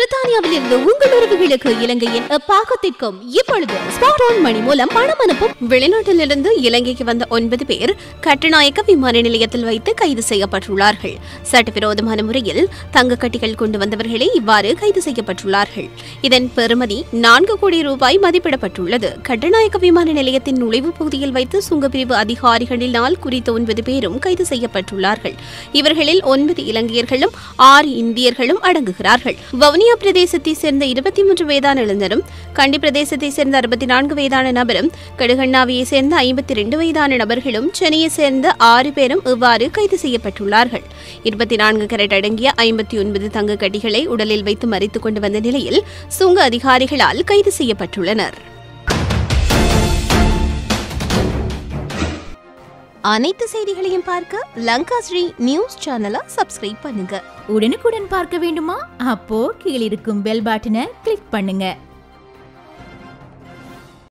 பிரித்தானியாவில் இருந்து உங்கள் உறவுகளுக்கு இலங்கையின் பாகத்திற்கும் இப்பொழுது ஸ்மார்ட் போன் மணி மூலம் பணம் அனுப்பும். வெளிநாட்டிலிருந்து இலங்கைக்கு வந்த ஒன்பது பேர் கட்டுநாயக்க விமான நிலையத்தில் வைத்து கைது செய்யப்பட்டுள்ளார்கள். சட்டவிரோதமான முறையில் தங்க கட்டிகள் கொண்டு வந்தவர்களே இவ்வாறு கைது செய்யப்பட்டுள்ளார்கள். இதன் பெறுமதி நான்கு கோடி ரூபாய் மதிப்பிடப்பட்டுள்ளது. கட்டுநாயக்க விமான நிலையத்தின் நுழைவு பகுதியில் வைத்து சுங்கப்பிரிவு அதிகாரிகளினால் குறித்த ஒன்பது பேரும் கைது செய்யப்பட்டுள்ளார்கள். இவர்களில் ஒன்பது இலங்கையர்களும் ஆறு இந்தியர்களும் அடங்குகிறார்கள். வவுனியா பிரதேசத்தை சேர்ந்த இருபத்தி மூன்று வயதான இளைஞரும் கண்டி பிரதேசத்தை சேர்ந்த அறுபத்தி நான்கு வயதான நபரும் கடுகண்ணாவியை சேர்ந்த ஐம்பத்தி இரண்டு வயதான நபர்களும் சென்னையை சேர்ந்த ஆறு பேரும் இவ்வாறு கைது செய்யப்பட்டுள்ளார்கள். இருபத்தி நான்கு கரட் அடங்கிய ஐம்பத்தி ஒன்பது தங்க கட்டிகளை உடலில் வைத்து மறித்துக் கொண்டு வந்த நிலையில் சுங்க அதிகாரிகளால் கைது செய்யப்பட்டுள்ளனர். அனைத்து செய்திகளையும் பார்க்க லங்கா ஸ்ரீ நியூஸ் சேனலை சப்ஸ்கிரைப் பண்ணுங்க. உடனுக்குடன் பார்க்க வேண்டுமா? அப்போ கீழிருக்கும் பெல் பட்டனை கிளிக் பண்ணுங்க.